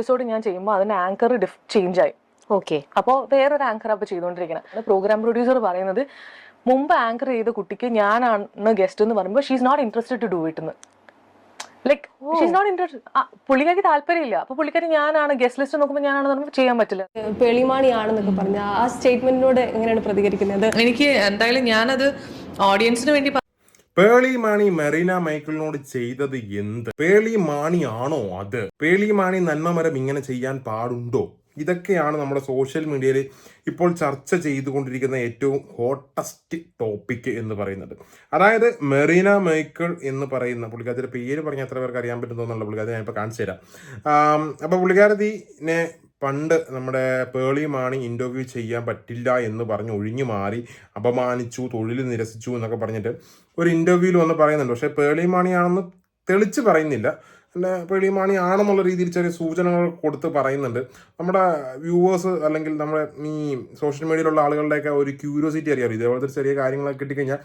Episode ഞാൻ ചെയ്യുമ്പോൾ അതിന്റെ ആങ്കർ ഡിഫ് ചേഞ്ച് ആയി. ഓക്കെ അപ്പോൾ വേറൊരു ആങ്കർ അപ്പോൾ ചെയ്തുകൊണ്ടിരിക്കുന്നത് പ്രോഗ്രാം പ്രൊഡ്യൂസർ പറയുന്നത് മുമ്പ് ആങ്കർ ചെയ്ത കുട്ടിക്ക് ഞാനാണ് ഗസ്റ്റ് എന്ന് പറയുമ്പോൾ she's not interested to do it എന്ന് ലൈക്ക് ഷീസ് നോട്ട് ഇൻട്രസ്റ്റ് പുള്ളിക്കാരിക്ക് താല്പര്യമില്ല. അപ്പൊ പുള്ളിക്കാരി ഞാനാണ് ഗസ്റ്റ് ലിസ്റ്റ് നോക്കുമ്പോൾ ഞാനാണെന്ന് പറയുമ്പോൾ ചെയ്യാൻ പറ്റില്ല. പേളിമാണിയാണെന്നൊക്കെ പറഞ്ഞ ആ സ്റ്റേറ്റ്മെന്റിനോട് എങ്ങനെയാണ് പ്രതികരിക്കുന്നത്? എനിക്ക് എന്തായാലും ഞാനത് ഓഡിയൻസിന് വേണ്ടി പേളി മാണി മെറീന മൈക്കിളിനോട് ചെയ്തത് എന്ത്? പേളി മാണി ആണോ അത്? പേളി മാണി നന്മമരം ഇങ്ങനെ ചെയ്യാൻ പാടുണ്ടോ? ഇതൊക്കെയാണ് നമ്മുടെ സോഷ്യൽ മീഡിയയിൽ ഇപ്പോൾ ചർച്ച ചെയ്തുകൊണ്ടിരിക്കുന്ന ഏറ്റവും ഹോട്ടസ്റ്റ് ടോപ്പിക് എന്ന് പറയുന്നത്. അതായത് മെറീന മൈക്കിൾ എന്ന് പറയുന്ന പുള്ളിക്കാരത്തിന്റെ പേര് പറഞ്ഞാൽ എത്ര പേർക്ക് അറിയാൻ പറ്റുന്നതെന്നുള്ള പുള്ളിക്കാരത്തി ഞാൻ ഇപ്പോൾ കാണിച്ചു തരാം. അപ്പോൾ പുള്ളിക്കാരത്തിനെ പണ്ട് നമ്മുടെ പേളി മാണി ഇന്റർവ്യൂ ചെയ്യാൻ പറ്റില്ല എന്ന് പറഞ്ഞ് ഒഴിഞ്ഞു മാറി അപമാനിച്ചു തൊഴിൽ നിരസിച്ചു എന്നൊക്കെ പറഞ്ഞിട്ട് ഒരു ഇന്റർവ്യൂവിൽ വന്ന് പറയുന്നുണ്ട്. പക്ഷേ പേളി മാണിയാണെന്ന് തെളിച്ച് പറയുന്നില്ല. പിന്നെ പേടി മാണി ആണെന്നുള്ള രീതിയിൽ ചെറിയ സൂചനകൾ കൊടുത്ത് പറയുന്നുണ്ട്. നമ്മുടെ വ്യൂവേഴ്സ് അല്ലെങ്കിൽ നമ്മുടെ ഈ സോഷ്യൽ മീഡിയയിലുള്ള ആളുകളുടെയൊക്കെ ഒരു ക്യൂരിയോസിറ്റി അറിയാം. ഇതേപോലത്തെ ചെറിയ കാര്യങ്ങളൊക്കെ കിട്ടിക്കഴിഞ്ഞാൽ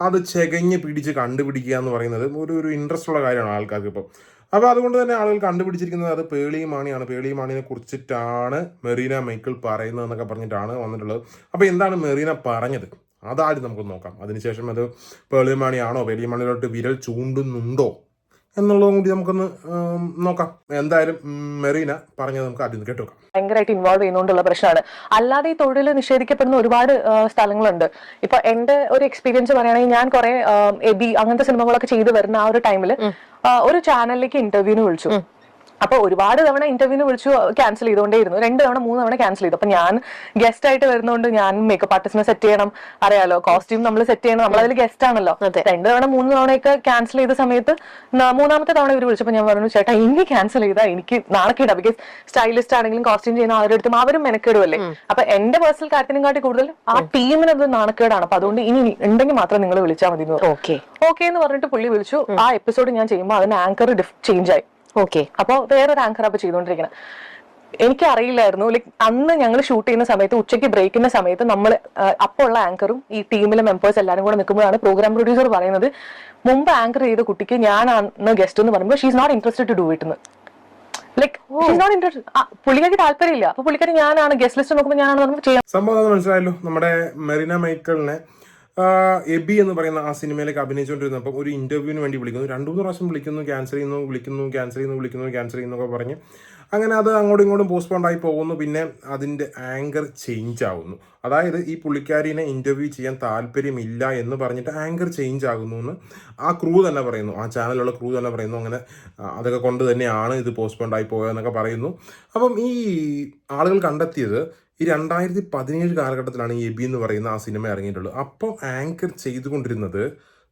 അത് ചെകഞ്ഞ് പിടിച്ച് കണ്ടുപിടിക്കുക എന്ന് പറയുന്നത് ഒരു ഒരു ഇൻട്രസ്റ്റ് ഉള്ള കാര്യമാണ് ആൾക്കാർക്ക് ഇപ്പോൾ അപ്പോൾ അതുകൊണ്ട് തന്നെ ആളുകൾ കണ്ടുപിടിച്ചിരിക്കുന്നത് അത് പേളി മാണിയാണ് പേളി മാണിനെ കുറിച്ചിട്ടാണ് മെറീന മൈക്കിൾ പറയുന്നത് എന്നൊക്കെ പറഞ്ഞിട്ടാണ് വന്നിട്ടുള്ളത്. അപ്പോൾ എന്താണ് മെറീന പറഞ്ഞത്? അതാദ്യം നമുക്ക് നോക്കാം. അതിനുശേഷം അത് പേളി മാണിയാണോ പേളി മാണിയിലോട്ട് വിരൽ ചൂണ്ടുന്നുണ്ടോ? എന്നുള്ളതും കൂടി നമുക്കൊന്ന് നോക്കാം. എന്തായാലും മെറീന പറഞ്ഞത് നമുക്ക് ആദ്യം കേട്ടോക്കാം കേട്ടു നോക്കാം. ഭയങ്കരമായിട്ട് ഇൻവോൾവ് ചെയ്യുന്നതുകൊണ്ടുള്ള പ്രശ്നമാണ്. അല്ലാതെ ഈ തൊഴിൽ നിഷേധിക്കപ്പെടുന്ന ഒരുപാട് സ്ഥലങ്ങളുണ്ട്. ഇപ്പൊ എന്റെ ഒരു എക്സ്പീരിയൻസ് പറയുകയാണെങ്കിൽ ഞാൻ കുറെ എബി അങ്ങനത്തെ സിനിമകളൊക്കെ ചെയ്തു വരുന്ന ആ ഒരു ടൈമിൽ ഒരു ചാനലിലേക്ക് ഇന്റർവ്യൂവിന് വിളിച്ചു. അപ്പൊ ഒരുപാട് തവണ ഇന്റർവ്യൂവിന് വിളിച്ചു ക്യാൻസൽ ചെയ്തുകൊണ്ടേയിരുന്നു. രണ്ട് തവണ മൂന്ന് തവണ ക്യാൻസൽ ചെയ്തു. അപ്പൊ ഞാൻ ഗസ്റ്റ് ആയിട്ട് വരുന്നതുകൊണ്ട് ഞാൻ മേക്കപ്പ് ആർട്ടിസ്റ്റിനെ സെറ്റ് ചെയ്യണം. അറിയാലോ കോസ്റ്റ്യൂം നമ്മൾ സെറ്റ് ചെയ്യണം. നമ്മൾ അതിൽ ഗസ്റ്റ് ആണല്ലോ. രണ്ട് തവണ മൂന്ന് തവണയൊക്കെ ക്യാൻസൽ ചെയ്ത സമയത്ത് മൂന്നാമത്തെ തവണ ഇവർ വിളിച്ചപ്പോൾ ഞാൻ പറഞ്ഞു ചേട്ടാ ഇനി ക്യാൻസൽ ചെയ്താൽ എനിക്ക് നാണക്കേടാ. ബിക്കോസ് സ്റ്റൈലിസ്റ്റ് ആണെങ്കിലും കോസ്റ്റ്യൂം ചെയ്യുന്ന ആരുടെ അടുത്തും അവരും മെനക്കേടുമല്ലേ അപ്പൊ എന്റെ പേഴ്സണൽ കാര്യത്തിനും കാട്ടി കൂടുതൽ ആ ടീമിന് അത് നാണക്കേടാണ്. അപ്പൊ അതുകൊണ്ട് ഇനി ഉണ്ടെങ്കിൽ മാത്രം നിങ്ങൾ വിളിച്ചാൽ മതി ഓക്കെ. ഓക്കെ എന്ന് പറഞ്ഞിട്ട് പുള്ളി വിളിച്ചു. ആ എപ്പിസോഡ് ഞാൻ ചെയ്യുമ്പോൾ അതിന് ആങ്കർ ഡിഫ് ചേഞ്ച് ആയി. ഓക്കെ അപ്പോൾ വേറൊരു ആങ്കർ അപ്പോൾ ചെയ്തോണ്ടിരിക്കണം എനിക്ക് അറിയില്ലായിരുന്നു ലൈക് അന്ന് ഞങ്ങൾ ഷൂട്ട് ചെയ്യുന്ന സമയത്ത് ഉച്ചയ്ക്ക് ബ്രേക്കിന്റെ സമയത്ത് നമ്മൾ അപ്പോൾ ഉള്ള ആങ്കറും ഈ ടീമിലെ മെമ്പേഴ്സ് എല്ലാവരും കൂടെ നിൽക്കുമ്പോഴാണ് പ്രോഗ്രാം പ്രൊഡ്യൂസർ പറയുന്നത് മുമ്പ് ആങ്കർ ചെയ്ത കുട്ടിക്ക് ഞാനാണ് ഗസ്റ്റ് എന്ന് പറയുമ്പോൾ she's not interested to do it എന്ന് ഷീസ് നോട്ട് ഇൻട്രസ്റ്റ് പുള്ളിക്കാരി താല്പര്യമില്ല. അപ്പൊ പുള്ളിക്കാരി ഞാനാണ് ഗസ്റ്റ് ലിസ്റ്റ് നോക്കുമ്പോൾ ഞാനാണെന്ന് പറയുമ്പോൾ ചെയ്യാം സംഭവം മനസ്സിലായല്ലോ? നമ്മുടെ മെറിന മൈക്കിളിനെ എബി എന്ന് പറയുന്ന ആ സിനിമയിലേക്ക് അഭിനയിച്ചുകൊണ്ടിരുന്നപ്പോൾ ഒരു ഇന്റർവ്യൂവിന് വേണ്ടി വിളിക്കുന്നു. രണ്ടു മൂന്ന് പ്രാവശ്യം വിളിക്കുന്നു ക്യാൻസൽ ചെയ്യുന്നു വിളിക്കുന്നു ക്യാൻസൽ ചെയ്യുന്നു വിളിക്കുന്നു ക്യാൻസൽ ചെയ്യുന്നു ഒക്കെ പറഞ്ഞ്. അങ്ങനെ അത് അങ്ങോട്ടും ഇങ്ങോട്ടും പോസ്റ്റ്പോണ്ട് ആയി പോകുന്നു. പിന്നെ അതിന്റെ ആങ്കർ ചേഞ്ച് ആവുന്നു. അതായത് ഈ പുള്ളിക്കാരിനെ ഇന്റർവ്യൂ ചെയ്യാൻ താല്പര്യമില്ല എന്ന് പറഞ്ഞിട്ട് ആങ്കർ ചേഞ്ച് ആകുന്നു എന്ന് ആ ക്രൂ തന്നെ പറയുന്നു. ആ ചാനലുള്ള ക്രൂ തന്നെ പറയുന്നു. അങ്ങനെ അതൊക്കെ കൊണ്ട് തന്നെയാണ് ഇത് പോസ്റ്റ്പോണ്ട് ആയി പോയതെന്നൊക്കെ പറയുന്നു. അപ്പം ഈ ആളുകൾ കണ്ടെത്തിയത് ഈ രണ്ടായിരത്തി പതിനേഴ് കാലഘട്ടത്തിലാണ് ഈ എബി എന്ന് പറയുന്ന ആ സിനിമ ഇറങ്ങിയിട്ടുള്ളത്. അപ്പോൾ ആങ്കർ ചെയ്തുകൊണ്ടിരുന്നത്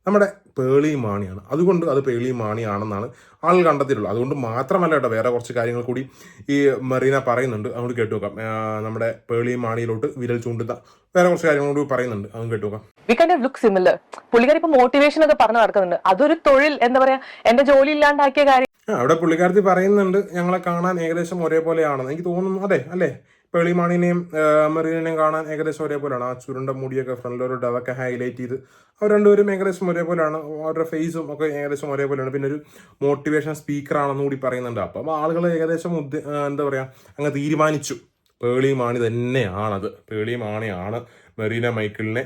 നമ്മുടെ പേളി മാണിയാണ്. അതുകൊണ്ട് അത് പേളി മാണിയാണെന്നാണ് ആളുകൾ കണ്ടെത്തിയിട്ടുള്ളത്. അതുകൊണ്ട് മാത്രമല്ല കേട്ടോ വേറെ കുറച്ച് കാര്യങ്ങൾ കൂടി ഈ മെറീന പറയുന്നുണ്ട്. അതുകൊണ്ട് കേട്ടു നോക്കാം. നമ്മുടെ പേളി മാണിയിലോട്ട് വിരൽ ചൂണ്ടുന്ന വേറെ കുറച്ച് കാര്യങ്ങൾ കൂടി പറയുന്നുണ്ട്. അതും കേട്ടു നോക്കാം. We kind of look similar പുള്ളിക്കാരി ഇപ്പൊ മോട്ടിവേഷൻ ഒക്കെ പറഞ്ഞു നടക്കുന്നുണ്ട്. അതൊരു തൊഴിൽ എന്താ പറയാ എന്റെ ജോലി ഇല്ലാണ്ടാക്കിയ കാര്യം. അവിടെ പുള്ളിക്കാരത്തി പറയുന്നുണ്ട് ഞങ്ങളെ കാണാൻ ഏകദേശം ഒരേപോലെയാണെന്ന് എനിക്ക് തോന്നുന്നു അതെ അല്ലേ? പേളിമാണിനെയും മെറീനെയും കാണാൻ ഏകദേശം ഒരേപോലെയാണ് ആ ചുരുണ്ട മുടിയൊക്കെ ഫ്രണ്ടിലോട്ട് അതൊക്കെ ഹൈലൈറ്റ് ചെയ്ത് അവർ രണ്ടുപേരും ഏകദേശം ഒരേപോലെയാണ് അവരുടെ ഫേസും ഒക്കെ ഏകദേശം ഒരേപോലെയാണ്. പിന്നെ ഒരു മോട്ടിവേഷൻ സ്പീക്കർ സ്പീക്കറാണെന്ന് കൂടി പറയുന്നുണ്ട്. അപ്പം ആളുകൾ ഏകദേശം എന്താ പറയുക അങ്ങ് തീരുമാനിച്ചു. പേളിമാണി തന്നെയാണത്. പേളിമാണിയാണ് മെറീന മൈക്കിളിനെ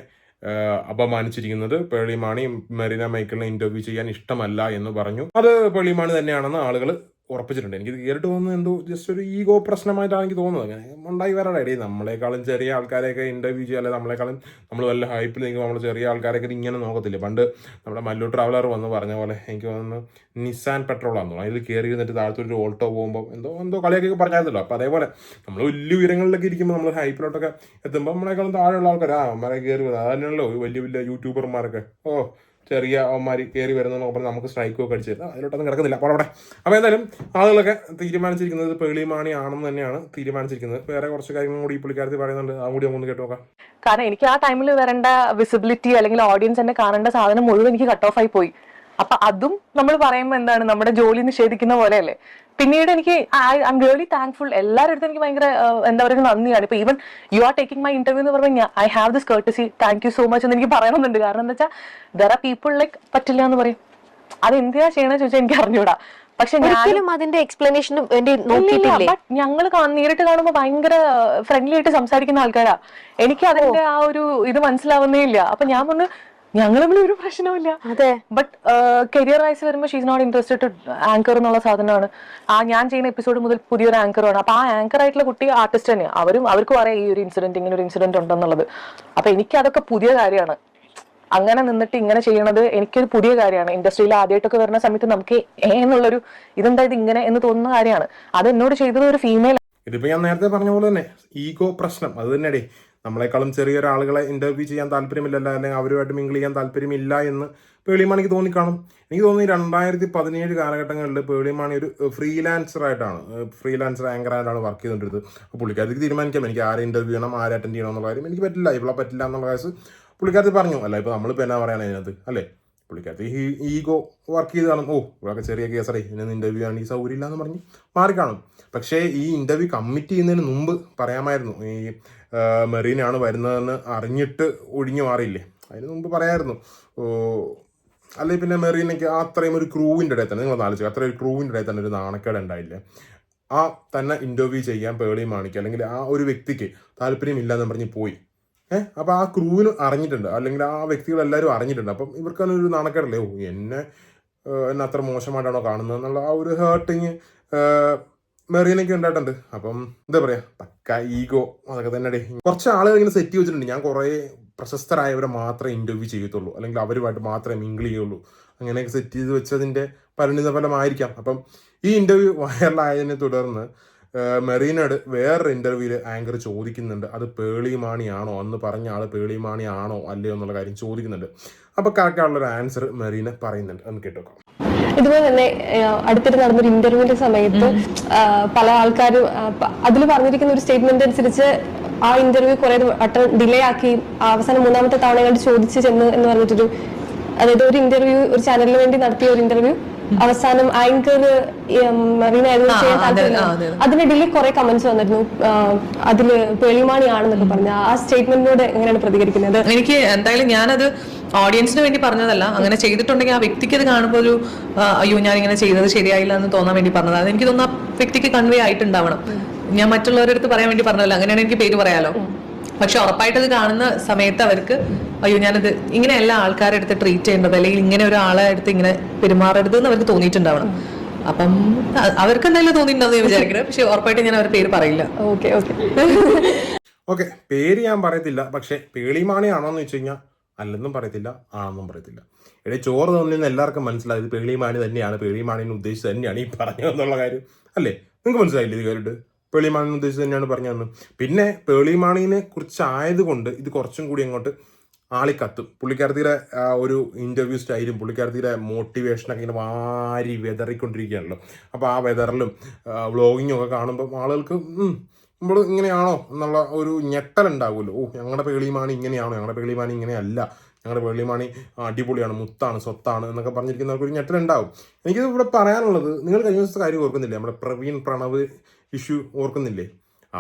അപമാനിച്ചിരിക്കുന്നത്. അപമാനിച്ചിരിക്കുന്നത് പേളിമാണി മെറീന മൈക്കിളിനെ ഇന്റർവ്യൂ ചെയ്യാൻ ഇഷ്ടമല്ല എന്ന് പറഞ്ഞു. അത് പേളിമാണി തന്നെയാണെന്ന് ആളുകൾ ഉറപ്പിച്ചിട്ടുണ്ട്. എനിക്ക് കേട്ട് തോന്നുന്നത് എന്തോ ജസ്റ്റ് ഒരു ഈഗോ പ്രശ്നമായിട്ടാണ് എനിക്ക് തോന്നുന്നത്. അങ്ങനെ ഉണ്ടായി വരാടെ ഇടയിൽ നമ്മളെക്കാളും ചെറിയ ആൾക്കാരെയൊക്കെ ഇന്റർവ്യൂ ചെയ്യാൻ അല്ലെങ്കിൽ നമ്മളെക്കാളും നമ്മൾ വല്ല ഹൈപ്പിൽ നിൽക്കുമ്പോൾ നമ്മൾ ചെറിയ ആൾക്കാരൊക്കെ ഇങ്ങനെ നോക്കത്തില്ല? പണ്ട് നമ്മുടെ മല്ലു ട്രാവലർ വന്ന് പറഞ്ഞ പോലെ എനിക്ക് തോന്നുന്നു നിസാൻ പെട്രോൾ തോന്നുന്നു. അതിൽ കയറി ഇരുന്നിട്ട് താഴത്തൊരു ഓൾട്ടോ പോകുമ്പോൾ എന്തോ എന്തോ കളിയൊക്കെ പറഞ്ഞായിരുന്നല്ലോ. അപ്പോൾ അതേപോലെ നമ്മൾ വലിയ ഉയരങ്ങളിലൊക്കെ ഇരിക്കുമ്പോൾ നമ്മൾ ഹൈപ്പിലോട്ടൊക്കെ എത്തുമ്പോൾ നമ്മളെക്കാളും താഴെയുള്ള ആൾക്കാർ ആ അവന്മാരെ കയറി വരുന്നത് അതന്നെയല്ലോ വലിയ വലിയ യൂട്യൂബർമാരൊക്കെ. ഓ ചെറിയ അവന്മാർ കയറി വരുന്ന പറഞ്ഞാൽ നമുക്ക് സ്ട്രൈക്കൊക്കെ അടിച്ച് അതിലോട്ടൊന്നും കിടക്കുന്നില്ല. അപ്പോൾ അവിടെ അപ്പോൾ എന്തായാലും ആളുകളൊക്കെ തീരുമാനിച്ചിരിക്കുന്നത് പേളിമാണി ആണെന്ന് തന്നെയാണ് തീരുമാനിച്ചിരിക്കുന്നത്. വേറെ കുറച്ച് കാര്യങ്ങളും കൂടി ഈ പുള്ളിക്കാരത്തിൽ പറയുന്നുണ്ട്. അതും കൂടി ഒന്ന് കേട്ടോക്കാം കാരണം എനിക്ക് ആ ടൈമിൽ വരേണ്ട വിസിബിലിറ്റി അല്ലെങ്കിൽ ഓഡിയൻസ് എന്നെ കാണേണ്ട സാധനം മുഴുവൻ എനിക്ക് കട്ട് ഓഫ് ആയി പോയി. അപ്പൊ അതും നമ്മൾ പറയുമ്പോൾ എന്താണ്? നമ്മുടെ ജോലി നിഷേധിക്കുന്ന പോലെയല്ലേ? പിന്നീട് എനിക്ക് ഐ എം റിയലി താങ്ക്ഫുൾ എല്ലാവരുടെ അടുത്തും എനിക്ക് ഭയങ്കര എന്താ പറയുക നന്ദിയാണ്. ഇപ്പൊ even you are taking my interview എന്ന് പറഞ്ഞാൽ I have this courtesy thank you so much എന്ന് എനിക്ക് പറയണമെന്നുണ്ട്. കാരണം എന്താ വെച്ചാൽ ദർ ആർ പീപ്പിൾ ലൈക്ക് പറ്റില്ല എന്ന് പറയും. അത് എന്തിനാ ചെയ്യണമെന്ന് ചോദിച്ചാൽ എനിക്ക് അറിഞ്ഞൂടാ. പക്ഷെ ഒരിക്കലും അതിന്റെ എക്സ്പ്ലനേഷനും വേണ്ടി നോക്കിയിട്ടില്ല? ബട്ട് ഞങ്ങൾ നേരിട്ട് കാണുമ്പോൾ ഭയങ്കര ഫ്രണ്ട്ലി ആയിട്ട് സംസാരിക്കുന്ന ആൾക്കാരാ. എനിക്ക് അതിന്റെ ആ ഒരു ഇത് മനസ്സിലാവുന്നേ ഇല്ല. അപ്പൊ ഞാൻ പറഞ്ഞു ഞങ്ങൾ തമ്മിൽ ഒരു പ്രശ്നമില്ല അതെ. ബട്ട് കരിയർ വൈസ് വരുമ്പോൾ ഷീസ് നോട്ട് ഇൻട്രസ്റ്റഡ് ആങ്കർ എന്നുള്ള സാധനമാണ്. ആ ഞാൻ ചെയ്യുന്ന എപ്പിസോഡ് മുതൽ പുതിയൊരു ആണ്. അപ്പൊ ആ ആങ്കർ ആയിട്ടുള്ള കുട്ടി ആർട്ടിസ്റ്റ് തന്നെയാണ് അവരും അവർക്ക് അറിയാം ഈ ഒരു ഇൻസിഡന്റ് ഇങ്ങനെ ഒരു ഇൻസിഡന്റ് ഉണ്ടെന്നുള്ളത്. അപ്പൊ എനിക്ക് അതൊക്കെ പുതിയ കാര്യമാണ്. അങ്ങനെ നിന്നിട്ട് ഇങ്ങനെ ചെയ്യണത് എനിക്കൊരു പുതിയ കാര്യമാണ്. ഇൻഡസ്ട്രിയിൽ ആദ്യമായിട്ടൊക്കെ വരുന്ന സമയത്ത് നമുക്ക് ഏന്നുള്ളൊരു ഇതെന്തായത് ഇതെന്താ ഇത് ഇങ്ങനെ എന്ന് തോന്നുന്ന കാര്യമാണ്. അത് എന്നോട് ചെയ്തത് ഒരു ഫീമെയിൽ ഇതിപ്പോ ഞാൻ നേരത്തെ പറഞ്ഞ പോലെ തന്നെ ഈഗോ പ്രശ്നം. അത് തന്നെയടേ. നമ്മളെക്കാളും ചെറിയ ഒരാളുകളെ ഇന്റർവ്യൂ ചെയ്യാൻ താല്പര്യമില്ലല്ല അല്ലെങ്കിൽ അവരുമായിട്ട് മിങ്കിൾ ചെയ്യാൻ താല്പര്യമില്ല എന്ന് പേളിമാണിക്ക് തോന്നിക്കാണും. എനിക്ക് തോന്നുന്നു രണ്ടായിരത്തി പതിനേഴ് കാലഘട്ടങ്ങളിൽ പേളിമാണി ഒരു ഫ്രീലാൻസർ ആയിട്ടാണ് ഫ്രീലാൻസർ ആങ്കർ ആയിട്ടാണ് വർക്ക് ചെയ്തുകൊണ്ടിരുന്നത് അപ്പോൾ പുള്ളിക്കാർക്ക് തീരുമാനിക്കാം. എനിക്ക് ആരെ ഇന്റർവ്യൂ ചെയ്യണം ആരെ അറ്റൻഡ് ചെയ്യണം എന്നുള്ള കാര്യം എനിക്ക് പറ്റില്ല. ഇവിടെ പറ്റില്ല എന്നുള്ള കാര്യം പുള്ളിക്കാരത്തി പറഞ്ഞു. അല്ല ഇപ്പോൾ നമ്മളിപ്പോൾ എന്നാ പറയുകയാണ് അതിനകത്ത് അല്ലേ? പുള്ളിക്കാരത്തി ഈഗോ വർക്ക് ചെയ്ത് കാണും. ഓ ഇവിടെ ചെറിയ കേസറേ ഇതിനൊന്ന് ഇന്റർവ്യൂ ആണ് ഈ സൗകര്യം ഇല്ലാന്ന് പറഞ്ഞ് മാറിക്കാണും. പക്ഷേ ഈ ഇന്റർവ്യൂ കമ്മിറ്റ് ചെയ്യുന്നതിന് മുമ്പ് പറയാമായിരുന്നു ഈ മെറീനാണ് വരുന്നതെന്ന് അറിഞ്ഞിട്ട് ഒഴിഞ്ഞു മാറിയില്ലേ? അതിന് മുമ്പ് പറയായിരുന്നു. അല്ലെങ്കിൽ പിന്നെ മെറീനയ്ക്ക് അത്രയും ഒരു ക്രൂവിന്റെ ഇടയിൽ തന്നെ നിങ്ങൾ ആലോചിക്കുക അത്രയും ഒരു ക്രൂവിന്റെ ഇടയിൽ തന്നെ ഒരു നാണക്കേട് ഉണ്ടായില്ലേ? ആ തന്നെ ഇന്റർവ്യൂ ചെയ്യാൻ പേളി മാണിക്ക് അല്ലെങ്കിൽ ആ ഒരു വ്യക്തിക്ക് താല്പര്യമില്ലാന്ന് പറഞ്ഞ് പോയി. ഏഹ് അപ്പോൾ ആ ക്രൂവിന് അറിഞ്ഞിട്ടുണ്ട് അല്ലെങ്കിൽ ആ വ്യക്തികളെല്ലാവരും അറിഞ്ഞിട്ടുണ്ട്. അപ്പം ഇവർക്ക് ഒരു നാണക്കേടല്ലേ? ഓ എന്നെ എന്നെ അത്ര മോശമായിട്ടാണോ കാണുന്നത് എന്നുള്ള ആ ഒരു ഹേർട്ടിങ് മെറീനൊക്കെ ഉണ്ടായിട്ടുണ്ട്. അപ്പം എന്താ പറയാ പക്ക ഈഗോ അതൊക്കെ തന്നെ ഡേ കുറച്ച് ആളുകൾ ഇങ്ങനെ സെറ്റ് വെച്ചിട്ടുണ്ട് ഞാൻ കുറേ പ്രശസ്തരായവരെ മാത്രമേ ഇന്റർവ്യൂ ചെയ്യത്തുള്ളൂ. അല്ലെങ്കിൽ അവരുമായിട്ട് മാത്രമേ മിങ്കിൾ ചെയ്യുള്ളൂ. അങ്ങനെയൊക്കെ സെറ്റ് ചെയ്ത് വെച്ചതിന്റെ പരിണിത ഫലമായിരിക്കാം അപ്പം ഈ ഇന്റർവ്യൂ വൈറലായതിനെ തുടർന്ന് മെറീനോട് വേറൊരു ഇന്റർവ്യൂവിൽ ആങ്കർ ചോദിക്കുന്നുണ്ട്. അത് പേളിമാണിയാണോ അന്ന് പറഞ്ഞ ആൾ പേളിമാണിയാണോ അല്ലയോ എന്നുള്ള കാര്യം ചോദിക്കുന്നുണ്ട്. അപ്പൊ കറക്റ്റ് ഒരു ആൻസർ മെറീന പറയുന്നുണ്ട്. എന്ന് കേട്ടോക്കാം. ഇതുപോലെ തന്നെ അടുത്തിടെ നടന്നൊരു ഇന്റർവ്യൂവിന്റെ സമയത്ത് പല ആൾക്കാരും അതിൽ പറഞ്ഞിരിക്കുന്ന ഒരു സ്റ്റേറ്റ്മെന്റ് അനുസരിച്ച് ആ ഇന്റർവ്യൂ കുറെ വട്ടം ഡിലേ ആക്കി അവസാനം മൂന്നാമത്തെ തവണ കണ്ട് ചോദിച്ചു ചെന്ന് എന്ന് പറഞ്ഞിട്ടൊരു അതായത് ഒരു ഇന്റർവ്യൂ ഒരു ചാനലിന് വേണ്ടി നടത്തിയ ഒരു ഇന്റർവ്യൂ അവസാനം ആങ്കർ മറീന ചെയ്യാൻ താല്പര്യം. അതിനിടയിൽ കുറെ കമന്റ്സ് വന്നിരുന്നു. അതിൽ പേളിമാണി ആണെന്നൊക്കെ പറഞ്ഞു. ആ സ്റ്റേറ്റ്മെന്റിനോട് എങ്ങനെയാണ് പ്രതികരിക്കുന്നത്? എനിക്ക് എന്തായാലും ഞാനത് ഓഡിയൻസിന് വേണ്ടി പറഞ്ഞതല്ല. അങ്ങനെ ചെയ്തിട്ടുണ്ടെങ്കിൽ ആ വ്യക്തിക്ക് അത് കാണുമ്പോൾ ഒരു അയ്യോ ഞാൻ ഇങ്ങനെ ചെയ്തത് ശരിയായില്ല എന്ന് തോന്നാൻ വേണ്ടി പറഞ്ഞതാണ് എനിക്ക് തോന്നുന്നു ആ വ്യക്തിക്ക് കൺവേ ആയിട്ടുണ്ടാവണം. ഞാൻ മറ്റുള്ളവരുടെ അടുത്ത് പറയാൻ വേണ്ടി പറഞ്ഞതല്ല. അങ്ങനെയാണ് എനിക്ക് പേര് പറയാലോ? പക്ഷെ ഉറപ്പായിട്ട് അത് കാണുന്ന സമയത്ത് അവർക്ക് അയ്യോ ഞാനത് ഇങ്ങനെയല്ല ആൾക്കാരെ അടുത്ത് ട്രീറ്റ് ചെയ്യേണ്ടത്. അല്ലെങ്കിൽ ഇങ്ങനെ ഒരാളെ അടുത്ത് ഇങ്ങനെ പെരുമാറരുത് എന്ന് അവർക്ക് തോന്നിയിട്ടുണ്ടാവണം. അപ്പം അവർക്ക് എന്തായാലും തോന്നിയിട്ടുണ്ടാവും ഞാൻ വിചാരിക്കുന്നത് പക്ഷെ ഉറപ്പായിട്ട് ഞാൻ അവരുടെ പേര് പറയില്ല. Okay okay. ഓക്കെ പേര് ഞാൻ പറയത്തില്ല. പക്ഷെ പേളിമാണിയാണോന്ന് വെച്ച് കഴിഞ്ഞാൽ അല്ലെന്നും പറയത്തില്ല ആണെന്നും പറയത്തില്ല. എടേ ചോറ് തന്നെയെന്ന് എല്ലാവർക്കും മനസ്സിലായത് പേളിമാണി തന്നെയാണ്. പേളിമാണിനെ ഉദ്ദേശിച്ച് തന്നെയാണ് ഈ പറഞ്ഞതെന്നുള്ള കാര്യം. അല്ലേ? നിങ്ങൾക്ക് മനസ്സിലായില്ലേ ഇത് കേട്ടിട്ട്? പേളിമാണിനെ ഉദ്ദേശിച്ച് തന്നെയാണ് പറഞ്ഞതെന്ന്. പിന്നെ പേളിമാണിനെ കുറിച്ചായതുകൊണ്ട് ഇത് കുറച്ചും കൂടി അങ്ങോട്ട് ആളിക്കത്തും. പുള്ളിക്കാരത്തിയുടെ ആ ഒരു ഇന്റർവ്യൂ സ്റ്റൈലും പുള്ളിക്കാരത്തിയുടെ മോട്ടിവേഷനൊക്കെ ഇങ്ങനെ വാരി വെതറിക്കൊണ്ടിരിക്കുകയാണല്ലോ. അപ്പോൾ ആ വെതറിലും വ്ളോഗിങ്ങും ഒക്കെ കാണുമ്പോൾ ആളുകൾക്ക് നമ്മൾ ഇങ്ങനെയാണോ എന്നുള്ള ഒരു ഞെട്ടലുണ്ടാവുമല്ലോ ഓ ഞങ്ങളുടെ പേളിമാണി ഇങ്ങനെയാണോ? ഞങ്ങളുടെ പേളിമാണി ഇങ്ങനെയല്ല. ഞങ്ങളുടെ പേളിമാണി അടിപൊളിയാണ് മുത്താണ് സ്വത്താണ് എന്നൊക്കെ പറഞ്ഞിരിക്കുന്നവർക്ക് ഒരു ഞെട്ടലുണ്ടാവും എനിക്ക് ഇവിടെ പറയാനുള്ളത് നിങ്ങൾ കഴിഞ്ഞ ദിവസത്തെ കാര്യം ഓർക്കുന്നില്ലേ? നമ്മുടെ പ്രവീൺ പ്രണവ് ഇഷ്യൂ ഓർക്കുന്നില്ലേ?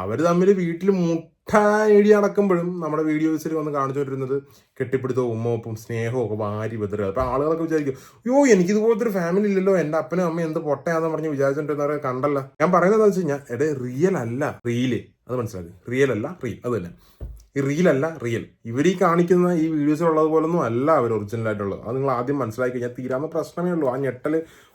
അവർ തമ്മിൽ വീട്ടിൽ മുട്ട എഴുതി നടക്കുമ്പോഴും നമ്മുടെ വീഡിയോസിൽ വന്ന് കാണിച്ചുകൊണ്ടിരുന്നത് കെട്ടിപ്പിടുത്തവും ഉമ്മോപ്പും സ്നേഹവും ഒക്കെ വാരി ബെതറുക അപ്പൊ ആളുകളൊക്കെ വിചാരിക്കും അയ്യോ എനിക്ക് ഇതുപോലത്തെ ഒരു ഫാമിലി ഇല്ലല്ലോ എന്റെ അപ്പനും അമ്മയും എന്ത് പൊട്ടയാന്ന് പറഞ്ഞ് വിചാരിച്ചോണ്ടിരുന്നവരെ കണ്ടല്ല. ഞാൻ പറയുന്നത് എന്താ വെച്ച് കഴിഞ്ഞാൽ എടേ റിയൽ അല്ല റീൽ അത് മനസ്സിലാക്കി. റിയൽ അല്ല റീൽ അത് തന്നെ. ഈ റീൽ അല്ല റിയൽ ഇവർ ഈ കാണിക്കുന്ന ഈ വീഡിയോസിൽ പോലൊന്നും അല്ല അവർ ഒറിജിനൽ ആയിട്ടുള്ളത്. അത് നിങ്ങൾ ആദ്യം മനസ്സിലാക്കി കഴിഞ്ഞാൽ തീരാവുന്ന പ്രശ്നമേ ഉള്ളൂ. ആ ഞെട്ടൽ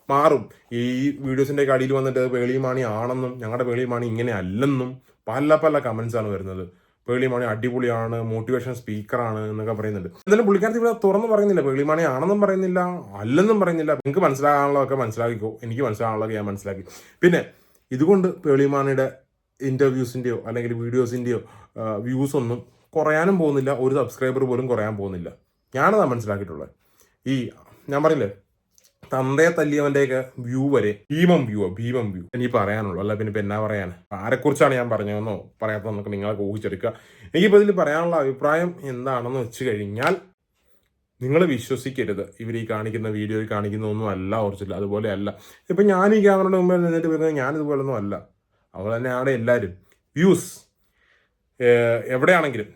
മാറും. ഈ വീഡിയോസിന്റെ ഒക്കെ അടിയിൽ വന്നിട്ട് വേളിയുമാണി ആണെന്നും ഞങ്ങളുടെ വേളിയുമാണി ഇങ്ങനെ അല്ലെന്നും പല പല ആണ് വരുന്നത്. പേളിമാണി അടിപൊളിയാണ് മോട്ടിവേഷൻ സ്പീക്കറാണ് എന്നൊക്കെ പറയുന്നുണ്ട്. എന്തായാലും പുള്ളിക്കാരത്തി ഇവിടെ തുറന്ന് പറയുന്നില്ല. പേളിമാണി ആണെന്നും പറയുന്നില്ല അല്ലെന്നും പറയുന്നില്ല. നിങ്ങൾക്ക് മനസ്സിലാകാനുള്ളതൊക്കെ മനസ്സിലാക്കിക്കോ. എനിക്ക് മനസ്സിലാകാനുള്ളതൊക്കെ ഞാൻ മനസ്സിലാക്കി. പിന്നെ ഇതുകൊണ്ട് പേളിമാണിയുടെ ഇന്റർവ്യൂസിന്റെയോ അല്ലെങ്കിൽ വീഡിയോസിന്റെയോ വ്യൂസ് ഒന്നും കുറയാനും പോകുന്നില്ല. ഒരു സബ്സ്ക്രൈബർ പോലും കുറയാൻ പോകുന്നില്ല. ഞാനതാണ് മനസ്സിലാക്കിയിട്ടുള്ളത്. ഈ ഞാൻ പറഞ്ഞില്ലേ? തന്തയെ തല്ലിയവന്റെയൊക്കെ വ്യൂ വരെ ഭീമം വ്യൂ ഭീമം വ്യൂ എനിക്ക് പറയാനുള്ളൂ. അല്ല പിന്നെ ഇപ്പൊ എന്നാ പറയാൻ ആരെക്കുറിച്ചാണ് ഞാൻ പറഞ്ഞതെന്നോ? പറയാത്തതെന്നൊക്കെ നിങ്ങളൊക്കെ ഊഹിച്ചെടുക്കുക എനിക്കിപ്പോൾ ഇതിൽ പറയാനുള്ള അഭിപ്രായം എന്താണെന്ന് വെച്ച് കഴിഞ്ഞാൽ നിങ്ങൾ വിശ്വസിക്കരുത്. ഇവർ ഈ കാണിക്കുന്ന വീഡിയോയിൽ കാണിക്കുന്ന ഒന്നും അല്ല ഓർച്ചില്ല. അതുപോലെ അല്ല. ഇപ്പം ഞാൻ ഈ ക്യാമറയുടെ മുമ്പിൽ നിന്നിട്ട് വരുന്നത് ഞാനിതുപോലൊന്നും അല്ല. അതുപോലെ തന്നെയാണ് എല്ലാവരും വ്യൂസ് എവിടെയാണെങ്കിലും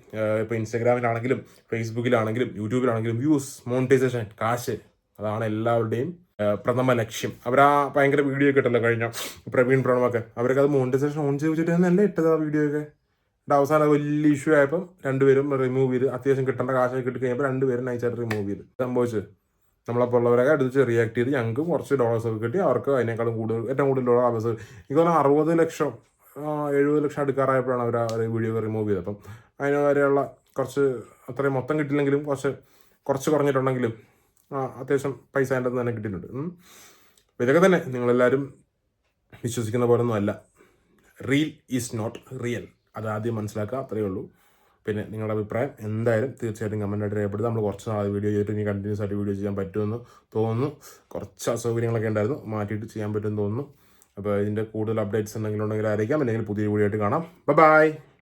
ഇപ്പോൾ ഇൻസ്റ്റാഗ്രാമിലാണെങ്കിലും ഫേസ്ബുക്കിലാണെങ്കിലും യൂട്യൂബിലാണെങ്കിലും വ്യൂസ് മോണിറ്റൈസേഷൻ കാശ് അതാണ് എല്ലാവരുടെയും പ്രഥമ ലക്ഷ്യം. അവരാ ഭയങ്കര വീഡിയോ ഒക്കെ ഇട്ടല്ലോ കഴിഞ്ഞ പ്രവീൺ പ്രണവൊക്കെ. അവരൊക്കെ അത് മോണിറ്റൈസേഷൻ ഓൺ ചെയ്ത് വെച്ചിട്ട് തന്നെയല്ലേ ഇട്ടത് ആ വീഡിയോ ഒക്കെ? അവസാനം വലിയ ഇഷ്യൂ ആയപ്പോൾ രണ്ടുപേരും റിമൂവ് ചെയ്ത് അത്യാവശ്യം കിട്ടേണ്ട കാശൊക്കെ കിട്ടി കഴിഞ്ഞപ്പോൾ രണ്ടുപേരും നൈസായിട്ട് റിമൂവ് ചെയ്ത്. സംഭവിച്ചത് നമ്മളപ്പോൾ ഉള്ളവരൊക്കെ അടുത്ത് റിയാക്ട് ചെയ്ത് ഞങ്ങൾക്ക് കുറച്ച് ഡോളേഴ്സ് ഒക്കെ കിട്ടി. അവർക്ക് അതിനേക്കാളും കൂടുതൽ ഏറ്റവും കൂടുതൽ ഡോളേഴ്സ് എനിക്ക് തോന്നുന്നു അറുപത് ലക്ഷം ആ, എഴുപത് ലക്ഷം അടുക്കാറായപ്പോഴാണ് അവർ ആ വീഡിയോ റിമൂവ് ചെയ്തത്. അപ്പം അതിന് കുറച്ച് അത്രയും മൊത്തം കിട്ടില്ലെങ്കിലും കുറച്ച് കുറച്ച് കുറഞ്ഞിട്ടുണ്ടെങ്കിലും ആ, അത്യാവശ്യം പൈസ അതിന്റെ തന്നെ കിട്ടിയിട്ടുണ്ട്. ഇതൊക്കെ തന്നെ നിങ്ങളെല്ലാവരും വിശ്വസിക്കുന്ന പോലെ ഒന്നും അല്ല. റീൽ ഈസ് നോട്ട് റിയൽ അത് ആദ്യം മനസ്സിലാക്കുക അത്രയേ ഉള്ളൂ. പിന്നെ നിങ്ങളുടെ അഭിപ്രായം എന്തായാലും തീർച്ചയായിട്ടും കമന്റായിട്ട് രേഖപ്പെടുത്തുക. നമ്മൾ കുറച്ച് നാൾ വീഡിയോ ചെയ്തിട്ട് ഇനി കണ്ടിന്യൂസ് ആയിട്ട് വീഡിയോ ചെയ്യാൻ പറ്റുമെന്ന് തോന്നുന്നു. കുറച്ച് അസൗകര്യങ്ങളൊക്കെ ഉണ്ടായിരുന്നു മാറ്റിയിട്ട് ചെയ്യാൻ പറ്റുമെന്ന് തോന്നുന്നു. അപ്പോൾ ഇതിന്റെ കൂടുതൽ അപ്ഡേറ്റ്സ് എന്തെങ്കിലും ഉണ്ടെങ്കിൽ അറിയിക്കാം. അല്ലെങ്കിൽ പുതിയ വീഡിയോ ആയിട്ട് കാണാം. ബൈ